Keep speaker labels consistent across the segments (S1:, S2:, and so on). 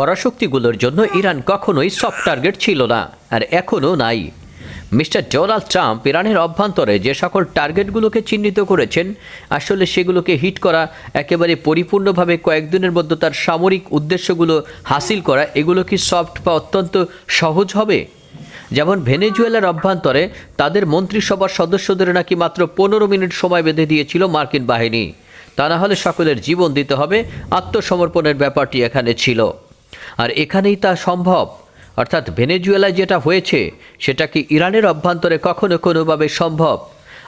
S1: পরাশক্তিগুলোর জন্য ইরান কখনোই soft target ছিল না, আর এখনও নাই। মিস্টার ডোনাল্ড ট্রাম্প ইরানের অভ্যন্তরে যে সকল টার্গেটগুলোকে চিহ্নিত করেছেন, আসলে সেগুলোকে হিট করা, একেবারে পরিপূর্ণভাবে কয়েকদিনের মধ্যে তার সামরিক উদ্দেশ্যগুলো হাসিল করা, এগুলো কি সফট বা অত্যন্ত সহজ হবে? যেমন ভেনেজুয়েলার অভ্যন্তরে তাদের মন্ত্রিসভার সদস্যদের নাকি মাত্র পনেরো মিনিট সময় বেঁধে দিয়েছিল মার্কিন বাহিনী। তা না হলে সকলের জীবন দিতে হবে, আত্মসমর্পণের ব্যাপারটি এখানে ছিল। আর এখানেই তা সম্ভব। অর্থাৎ ভেনেজুয়েলায় যেটা হয়েছে, সেটা কি ইরানের অভ্যন্তরে কখনো কোনোভাবে সম্ভব?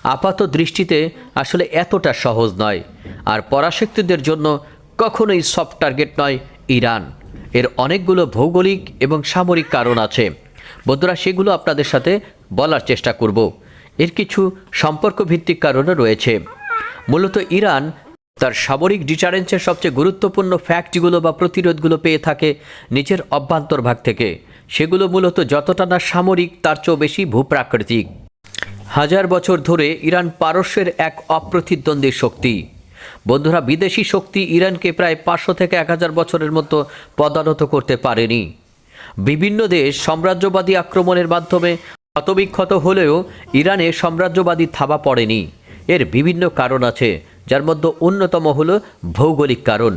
S1: আপাত দৃষ্টিতে আসলে এতটা সহজ নয়। আর পরাশক্তিদের জন্য কখনোই সফট টার্গেট নয় ইরান। এর অনেকগুলো ভৌগোলিক এবং সামরিক কারণ আছে। বন্ধুরা, সেগুলো আপনাদের সাথে বলার চেষ্টা করব। এর কিছু সম্পর্কভিত্তিক কারণও রয়েছে। মূলত ইরান তার সামরিক ডিটারেন্সের সবচেয়ে গুরুত্বপূর্ণ ফ্যাক্টগুলো বা প্রতিরোধগুলো পেয়ে থাকে নিজের অভ্যন্তরভাগ থেকে। সেগুলো মূলত যতটা না সামরিক, তার চেয়েও বেশি ভূপ্রাকৃতিক। হাজার বছর ধরে ইরান পারস্যের এক অপ্রতিদ্বন্দ্বী শক্তি। বন্ধুরা, বিদেশি শক্তি ইরানকে প্রায় পাঁচশো থেকে এক হাজার বছরের মতো পদানত করতে পারেনি। বিভিন্ন দেশ সাম্রাজ্যবাদী আক্রমণের মাধ্যমে ক্ষতবিক্ষত হলেও ইরানে সাম্রাজ্যবাদী থাবা পড়েনি। এর বিভিন্ন কারণ আছে। যার মধ্যে অন্যতম হল ভৌগোলিক কারণ।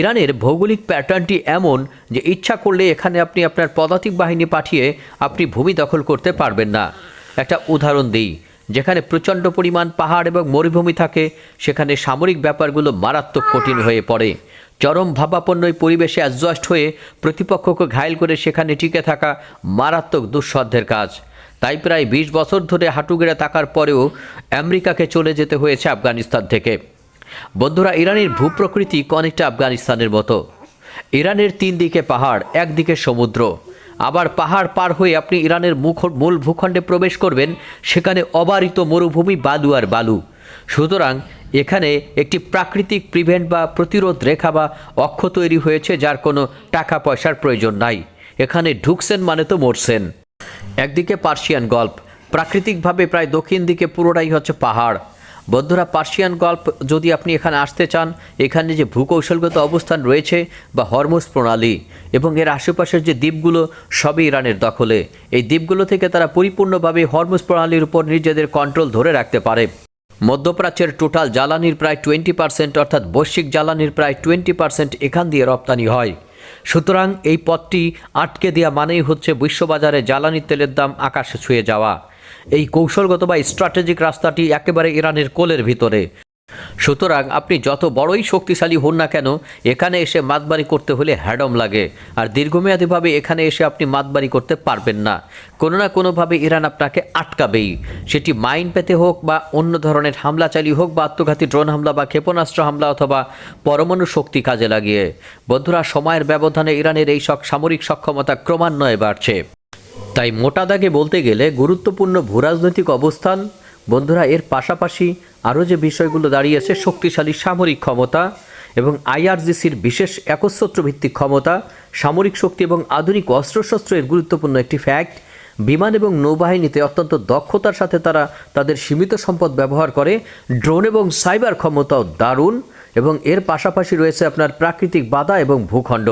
S1: ইরানের ভৌগোলিক প্যাটার্নটি এমন যে ইচ্ছা করলে এখানে আপনি আপনার পদাতিক বাহিনী পাঠিয়ে আপনি ভূমি দখল করতে পারবেন না। একটা উদাহরণ দিই, যেখানে প্রচণ্ড পরিমাণ পাহাড় এবং মরুভূমি থাকে, সেখানে সামরিক ব্যাপারগুলো মারাত্মক কঠিন হয়ে পড়ে। চরম ভাবাপন্ন পরিবেশে অ্যাডজাস্ট হয়ে প্রতিপক্ষকে ঘায়েল করে সেখানে টিকে থাকা মারাত্মক দুঃসাধ্যের কাজ। তাই প্রায় বিশ বছর ধরে হাঁটুগেড়ে থাকার পরেও আমেরিকাকে চলে যেতে হয়েছে আফগানিস্তান থেকে। বন্ধুরা, ইরানের ভূপ্রকৃতি অনেকটা আফগানিস্তানের মতো। ইরানের তিন দিকে পাহাড় একদিকে সমুদ্র। আবার পাহাড় পার হয়ে আপনি ইরানের মুখ, মূল ভূখণ্ডে প্রবেশ করবেন, সেখানে অবারিত মরুভূমি বালু আর বালু। সুতরাং এখানে একটি প্রাকৃতিক প্রিভেন্ট বা প্রতিরোধ রেখা বা অক্ষ তৈরি হয়েছে, যার কোনো টাকা পয়সার প্রয়োজন নাই। এখানে ঢুকছেন মানে তো মরছেন। একদিকে পার্সিয়ান গল্প, প্রাকৃতিকভাবে প্রায় দক্ষিণ দিকে পুরোটাই হচ্ছে পাহাড়। বন্ধুরা, পার্সিয়ান গল্প যদি আপনি এখানে আসতে চান, এখানে যে ভূকৌশলগত অবস্থান রয়েছে বা হরমোজ প্রণালী এবং এর আশেপাশের যে দ্বীপগুলো, সবই ইরানের দখলে। এই দ্বীপগুলো থেকে তারা পরিপূর্ণভাবে হরমোজ প্রণালীর উপর নিজেদের কন্ট্রোল ধরে রাখতে পারে। মধ্যপ্রাচ্যের টোটাল জ্বালানির প্রায় টোয়েন্টি পার্সেন্ট অর্থাৎ বৈশ্বিক জ্বালানির প্রায় টোয়েন্টি পার্সেন্ট এখান দিয়ে রপ্তানি হয়। সুতরাং এই পথটি আটকে দেওয়া মানেই হচ্ছে বিশ্ববাজারে জ্বালানি তেলের দাম আকাশে ছুঁয়ে যাওয়া। এই কৌশলগত বা স্ট্র্যাটেজিক রাস্তাটি একেবারে ইরানের কোলের ভিতরে। সুতরাং আপনি যত বড়ই শক্তিশালী হন না কেন, এখানে এসে মাতবাড়ি করতে হলে হ্যাডম লাগে। আর দীর্ঘমেয়াদীভাবে এখানে এসে আপনি মাতবাড়ি করতে পারবেন না। কোনো না কোনোভাবে ইরান আপনাকে আটকাবেই। সেটি মাইন পেতে হোক বা অন্য ধরনের হামলা চালিয়ে হোক বা আত্মঘাতী ড্রোন হামলা বা ক্ষেপণাস্ত্র হামলা অথবা পরমাণু শক্তি কাজে লাগিয়ে। বন্ধুরা, সময়ের ব্যবধানে ইরানের এই সব সামরিক সক্ষমতা ক্রমান্বয়ে বাড়ছে। তাই মোটা দাগে বলতে গেলে গুরুত্বপূর্ণ ভূরাজনৈতিক অবস্থান বন্ধুরা, এর পাশাপাশি আরও যে বিষয়গুলো দাঁড়িয়েছে, শক্তিশালী সামরিক ক্ষমতা এবং আইআরজিসির বিশেষ একচ্ছত্র ভিত্তিক ক্ষমতা, সামরিক শক্তি এবং আধুনিক অস্ত্রশস্ত্র এর গুরুত্বপূর্ণ একটি ফ্যাক্ট বিমান এবং নৌবাহিনীতে অত্যন্ত দক্ষতার সাথে তারা তাদের সীমিত সম্পদ ব্যবহার করে, ড্রোন এবং সাইবার ক্ষমতাও দারুণ এবং এর পাশাপাশি রয়েছে আপনার প্রাকৃতিক বাধা এবং ভূখণ্ড।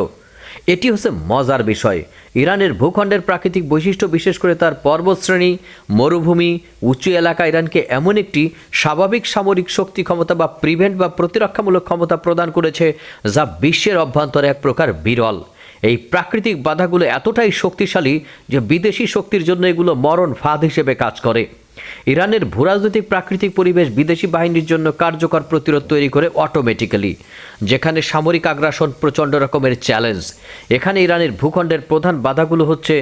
S1: এটি হচ্ছে মজার বিষয়। ইরানের ভূখণ্ডের প্রাকৃতিক বৈশিষ্ট্য বিশেষ করে তার পর্বতশ্রেণী, মরুভূমি, উঁচু এলাকা ইরানকে এমন একটি স্বাভাবিক সামরিক শক্তি ক্ষমতা বা প্রিভেন্ট বা প্রতিরক্ষামূলক ক্ষমতা প্রদান করেছে যা বিশ্বের অভ্যন্তরে এক প্রকার বিরল। এই প্রাকৃতিক বাধাগুলো এতটাই শক্তিশালী যে বিদেশি শক্তির জন্য এগুলো মরণ ফাঁদ হিসেবে কাজ করে। ইরানের ভূরাজনৈতিক প্রাকৃতিক পরিবেশ বিদেশি বাহিনীর জন্য কার্যকর প্রতিরোধ তৈরি করে অটোমেটিক্যালি যেখানে সামরিক আগ্রাসন প্রচণ্ড রকমের চ্যালেঞ্জ এখানে ইরানের ভূখণ্ডের প্রধান বাধাগুলো হচ্ছে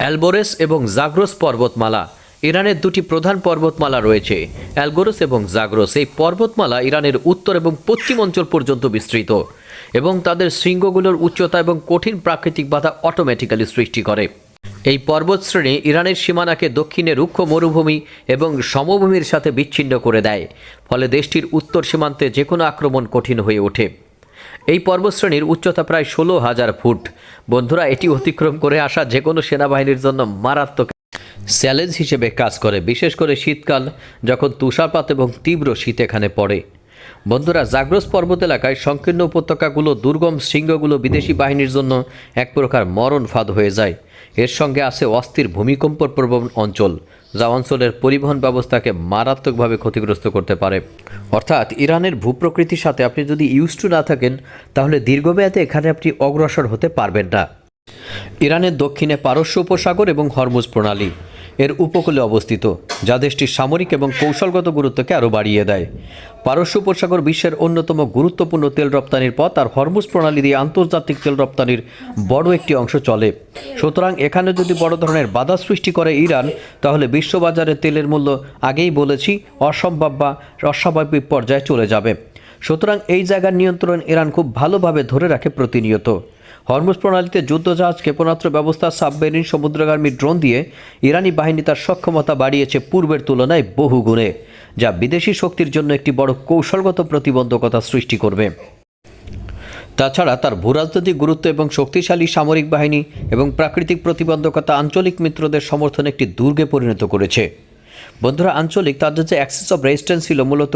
S1: অ্যালবোরেস এবং জাগ্রোস পর্বতমালা। ইরানের দুটি প্রধান পর্বতমালা রয়েছে, অ্যালগোরস এবং জাগ্রোস। এই পর্বতমালা ইরানের উত্তর এবং পশ্চিম অঞ্চল পর্যন্ত বিস্তৃত এবং তাদের শৃঙ্গগুলোর উচ্চতা এবং কঠিন প্রাকৃতিক বাধা অটোমেটিক্যালি সৃষ্টি করে। এই পর্বতশ্রেণী ইরানের সীমানাকে দক্ষিণে রুক্ষ মরুভূমি এবং সমভূমির সাথে বিচ্ছিন্ন করে দেয়, ফলে দেশটির উত্তর সীমান্তে যে কোনো আক্রমণ কঠিন হয়ে ওঠে। এই পর্বতশ্রেণীর উচ্চতা প্রায় ষোলো হাজার ফুট। বন্ধুরা, এটি অতিক্রম করে আসা যে কোনো সেনাবাহিনীর জন্য মারাত্মক চ্যালেঞ্জ হিসেবে কাজ করে, বিশেষ করে শীতকাল, যখন তুষারপাত এবং তীব্র শীত এখানে পড়ে। বন্ধুরা, জাগ্রস পর্বত এলাকায় সংকীর্ণ উপত্যকাগুলো, দুর্গম শৃঙ্গগুলো বিদেশি বাহিনীর জন্য এক প্রকার মরণ ফাঁদ হয়ে যায়। এর সঙ্গে আছে অস্থির ভূমিকম্প প্রবণ অঞ্চল, যা অঞ্চলের পরিবহন ব্যবস্থাকে মারাত্মকভাবে ক্ষতিগ্রস্ত করতে পারে। অর্থাৎ, ইরানের ভূপ্রকৃতির সাথে আপনি যদি ইউজ টু না থাকেন, তাহলে দীর্ঘমেয়াদে এখানে আপনি অগ্রসর হতে পারবেন না। ইরানের দক্ষিণে পারস্য উপসাগর এবং হরমুজ প্রণালী। এর উপকূলে অবস্থিত, যা দেশটির সামরিক এবং কৌশলগত গুরুত্বকে আরও বাড়িয়ে দেয়। পারস্য উপসাগর বিশ্বের অন্যতম গুরুত্বপূর্ণ তেল রপ্তানির পথ আর হরমুজ প্রণালী দিয়ে আন্তর্জাতিক তেল রপ্তানির বড় একটি অংশ চলে। সুতরাং এখানে যদি বড় ধরনের বাধা সৃষ্টি করে ইরান, তাহলে বিশ্ববাজারে তেলের মূল্য আগেই বলেছি অসম্ভব বা অস্বাভাবিক পর্যায়ে চলে যাবে। সুতরাং এই জায়গার নিয়ন্ত্রণ ইরান খুব ভালোভাবে ধরে রাখে প্রতিনিয়ত। হরমুজ প্রণালীতে যুদ্ধজাহাজ, ক্ষেপণাস্ত্র ব্যবস্থা, সাবমেরিন, সমুদ্রগামী ড্রোন দিয়ে ইরানি বাহিনী তার সক্ষমতা বাড়িয়েছে পূর্বের তুলনায় বহু গুণে, যা বিদেশি শক্তির জন্য একটি বড় কৌশলগত প্রতিবন্ধকতা সৃষ্টি করবে। তাছাড়া তার ভূরাজনৈতিক গুরুত্ব এবং শক্তিশালী সামরিক বাহিনী এবং প্রাকৃতিক প্রতিবন্ধকতা আঞ্চলিক মিত্রদের সমর্থনে একটি দুর্গে পরিণত করেছে। বন্ধুরা, আঞ্চলিক তাদের যে অ্যাক্সেস অফ রেজিস্ট্যান্স ছিল, মূলত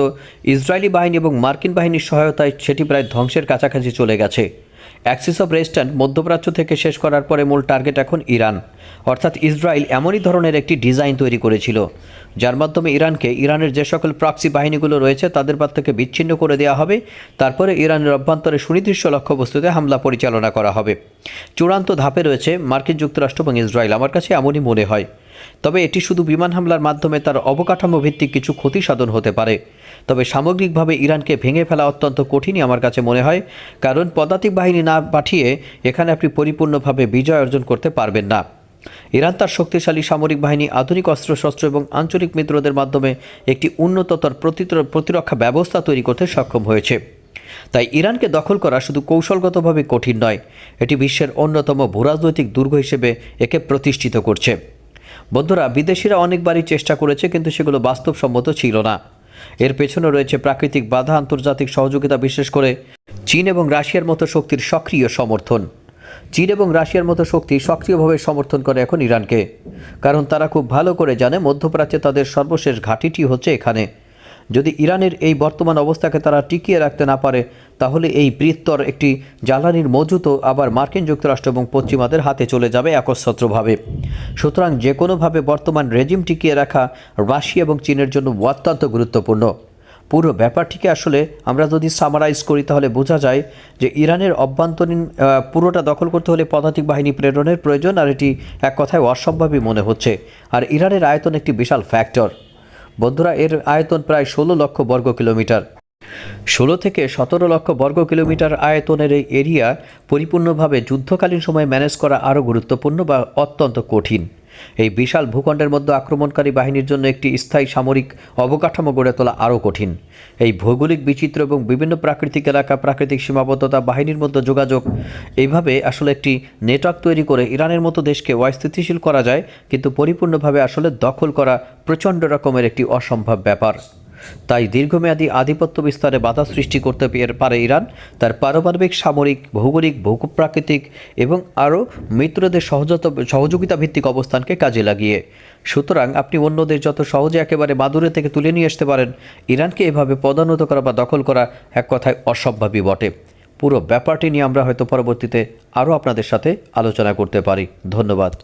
S1: ইসরায়েলি বাহিনী এবং মার্কিন বাহিনীর সহায়তায় সেটি প্রায় ধ্বংসের কাছাকাছি চলে গেছে। অ্যাক্সিস অফ রেজিস্ট্যান্ট মধ্যপ্রাচ্য থেকে শেষ করার পরে মূল টার্গেট এখন ইরান। অর্থাৎ ইসরায়েল এমনই ধরনের একটি ডিজাইন তৈরি করেছিল, যার মাধ্যমে ইরানকে ইরানের যে সকল প্রক্সি বাহিনীগুলো রয়েছে তাদের পার থেকে বিচ্ছিন্ন করে দেওয়া হবে। তারপরে ইরানের অভ্যন্তরে সুনির্দিষ্ট লক্ষ্যবস্তুতে হামলা পরিচালনা করা হবে। চূড়ান্ত ধাপে রয়েছে মার্কিন যুক্তরাষ্ট্র এবং ইসরায়েল। আমার কাছে এমনই মনে হয়। তবে এটি শুধু বিমান হামলার মাধ্যমে, তার অবকাঠামো ভিত্তিক কিছু ক্ষতি সাধন হতে পারে। তবে সামগ্রিকভাবে ইরানকে ভেঙে ফেলা অত্যন্ত কঠিনই আমার কাছে মনে হয়, কারণ পদাতিক বাহিনী না পাঠিয়ে এখানে আপনি পরিপূর্ণভাবে বিজয় অর্জন করতে পারবেন না। ইরান তার শক্তিশালী সামরিক বাহিনী, আধুনিক অস্ত্রশস্ত্র এবং আঞ্চলিক মিত্রদের মাধ্যমে একটি উন্নততর প্রতিরক্ষা ব্যবস্থা তৈরি করতে সক্ষম হয়েছে। তাই ইরানকে দখল করা শুধু কৌশলগতভাবে কঠিন নয়, এটি বিশ্বের অন্যতম ভূরাজনৈতিক দুর্গ হিসেবে একে প্রতিষ্ঠিত করছে। বন্ধুরা, বিদেশিরা অনেকবারই চেষ্টা করেছে, কিন্তু সেগুলো বাস্তবসম্মত ছিল না। এর পেছনে রয়েছে প্রাকৃতিক বাধা, আন্তর্জাতিক সহযোগিতা, বিশেষ করে চীন এবং রাশিয়ার মতো শক্তির সক্রিয় সমর্থন। চীন এবং রাশিয়ার মতো শক্তি সক্রিয়ভাবে সমর্থন করে এখন ইরানকে। কারণ তারা খুব ভালো করে জানে, মধ্যপ্রাচ্যে তাদের সর্বশেষ ঘাঁটিটি হচ্ছে এখানে। যদি ইরানের এই বর্তমান অবস্থাকে তারা টিকিয়ে রাখতে না পারে, তাহলে এই বৃত্তর একটি জ্বালানির মজুতও আবার মার্কিন যুক্তরাষ্ট্র এবং পশ্চিমাদের হাতে চলে যাবে একচ্ছত্রভাবে। সুতরাং যে কোনোভাবে বর্তমান রেজিম টিকিয়ে রাখা রাশিয়া এবং চীনের জন্য অত্যন্ত গুরুত্বপূর্ণ। পুরো ব্যাপারটিকে আসলে আমরা যদি সামারাইজ করি, তাহলে বোঝা যায় যে ইরানের অভ্যন্তরীণ পুরোটা দখল করতে হলে পদাতিক বাহিনী প্রেরণের প্রয়োজন, আর এটি এক কথায় অসম্ভবই মনে হচ্ছে। আর ইরানের আয়তন একটি বিশাল ফ্যাক্টর বন্ধুরা, এর আয়তন প্রায় ষোলো লক্ষ বর্গ কিলোমিটার। ষোলো থেকে সতেরো লক্ষ বর্গ কিলোমিটার আয়তনের এই এরিয়া পরিপূর্ণভাবে যুদ্ধকালীন সময়ে ম্যানেজ করা আরও গুরুত্বপূর্ণ বা অত্যন্ত কঠিন। এই বিশাল ভূখণ্ডের মধ্যে আক্রমণকারী বাহিনীর জন্য একটি স্থায়ী সামরিক অবকাঠামো গড়ে তোলা আরও কঠিন। এই ভৌগোলিক বিচিত্র এবং বিভিন্ন প্রাকৃতিক এলাকা, প্রাকৃতিক সীমাবদ্ধতা, বাহিনীর মধ্যে যোগাযোগ, এইভাবে আসলে একটি নেটওয়ার্ক তৈরি করে ইরানের মতো দেশকে অস্থিতিশীল করা যায়, কিন্তু পরিপূর্ণভাবে আসলে দখল করা প্রচণ্ড রকমের একটি অসম্ভব ব্যাপার। তাই দীর্ঘমেয়াদী আধিপত্য বিস্তারে বাধা সৃষ্টি করতে পের- ইরান। তার পারমাণবিক, সামরিক, ভৌগোলিক ভূপ্রাকৃতিক এবং আরও মিত্রদের সহজত সহযোগিতা ভিত্তিক অবস্থানকে কাজে লাগিয়ে। সুতরাং আপনি অন্যদের যত সহজে একেবারে মাদুরে থেকে তুলে নিয়ে আসতে পারেন, ইরানকে এভাবে পদানত করা বা দখল করা এক কথায় অসম্ভাবী বটে। পুরো ব্যাপারটি নিয়ে আমরা হয়তো পরবর্তীতে আরও আপনাদের সাথে আলোচনা করতে পারি। ধন্যবাদ।